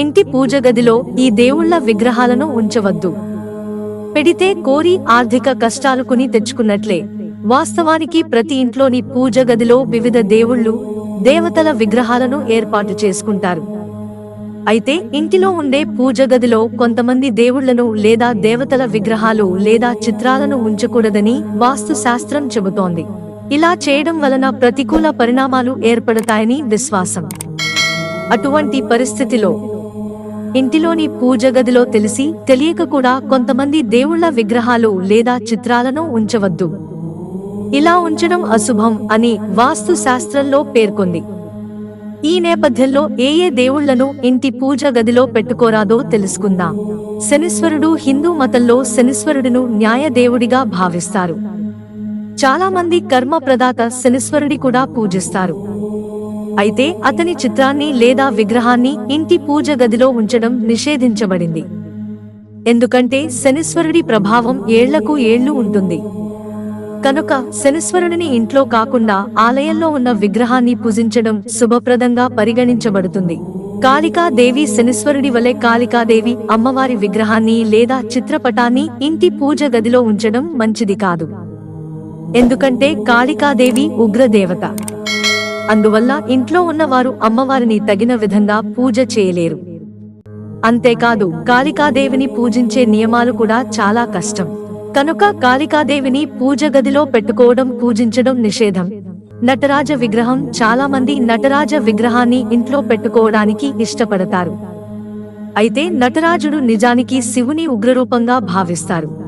ఇంటి పూజగదిలో ఈ దేవుళ్ళ విగ్రహాలను ఉంచవద్దు. పెడితే కోరి ఆర్థిక కష్టాలు కొని తెచ్చుకున్నట్లే. వాస్తవానికి ప్రతి ఇంట్లోని పూజ గదిలో వివిధ దేవుళ్ళు దేవతల విగ్రహాలను ఏర్పాటు చేసుకుంటారు. అయితే ఇంటిలో ఉండే పూజ గదిలో కొంతమంది దేవుళ్ళను లేదా దేవతల విగ్రహాలు లేదా చిత్రాలను ఉంచకూడదని వాస్తు శాస్త్రం చెబుతోంది. ఇలా చేయడం వలన ప్రతికూల పరిణామాలు ఏర్పడతాయని విశ్వాసం. అటువంటి పరిస్థితిలో ఇంటిలోని పూజ గదిలో తెలిసి తెలియక కూడా కొంతమంది దేవుళ్ళ విగ్రహాలు లేదా చిత్రాలను ఉంచవద్దు. ఇలా ఉంచడం అశుభం అని వాస్తు శాస్త్రంలో పేర్కొంది. ఈ నేపథ్యంలో ఏ ఏ దేవుళ్ళను ఇంటి పూజ గదిలో పెట్టుకోరాదో తెలుసుకుందాం. శనీశ్వరుడు హిందూ మతంలో శనీశ్వరుడును న్యాయ దేవుడిగా భావిస్తారు. చాలా మంది కర్మ ప్రదాత శనీశ్వరుడి కూడా పూజిస్తారు. అయితే అతని చిత్రాన్ని లేదా విగ్రహాన్ని ఇంటి పూజ గదిలో ఉంచడం నిషేధించబడింది. ఎందుకంటే శనీశ్వరుడి ప్రభావం ఏళ్ళకు ఏళ్ళు ఉంటుంది. కనుక శనీశ్వరుడిని ఇంట్లో కాకుండా ఆలయంలో ఉన్న విగ్రహాన్ని పూజించడం శుభప్రదంగా పరిగణించబడుతుంది. కాళికాదేవి శనీశ్వరుడి వలె కాళికాదేవి అమ్మవారి విగ్రహాన్ని లేదా చిత్రపటాన్ని ఇంటి పూజ గదిలో ఉంచడం మంచిది కాదు. ఎందుకంటే కాళికాదేవి ఉగ్రదేవత. అందువల్ల ఇంట్లో ఉన్నవారు అమ్మవారిని తగిన విధంగా పూజ చేయలేరు. అంతేకాదు కాళికాదేవిని పూజించే నియమాలు కూడా చాలా కష్టం. కనుక కాళికాదేవిని పూజ గదిలో పెట్టుకోవడం పూజించడం నిషేధం. నటరాజ విగ్రహం చాలా మంది నటరాజ విగ్రహాన్ని ఇంట్లో పెట్టుకోవడానికి ఇష్టపడతారు. అయితే నటరాజుడు నిజానికి శివుని ఉగ్రరూపంగా భావిస్తారు.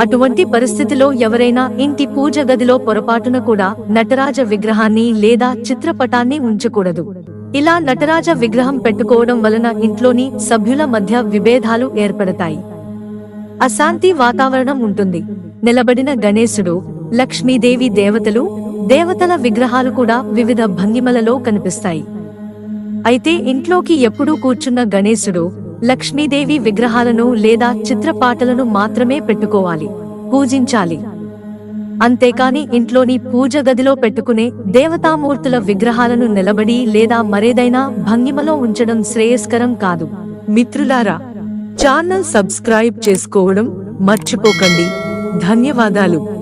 అటువంటి పరిస్థితిలో ఎవరైనా ఇంటి పూజ గదిలో పొరపాటున కూడా నటరాజ విగ్రహాన్ని లేదా చిత్రపటాన్ని ఉంచకూడదు. ఇలా నటరాజ విగ్రహం పెట్టుకోవడం వలన ఇంట్లోని సభ్యుల మధ్య విభేదాలు ఏర్పడతాయి. అశాంతి వాతావరణం ఉంటుంది. నిలబడిన గణేశుడు లక్ష్మీదేవి దేవతలు దేవతల విగ్రహాలు కూడా వివిధ భంగిమలలో కనిపిస్తాయి. అయితే ఇంట్లోకి ఎప్పుడూ కూర్చున్న గణేశుడు లక్ష్మీదేవి విగ్రహాలను లేదా చిత్రపాటలను మాత్రమే పెట్టుకోవాలి పూజించాలి. అంతేకాని ఇంట్లోని పూజ గదిలో పెట్టుకునే దేవతామూర్తుల విగ్రహాలను నిలబడి లేదా మరేదైనా భంగిమలో ఉంచడం శ్రేయస్కరం కాదు. మిత్రులారా ఛానల్ సబ్స్క్రైబ్ చేసుకోవడం మర్చిపోకండి. ధన్యవాదాలు.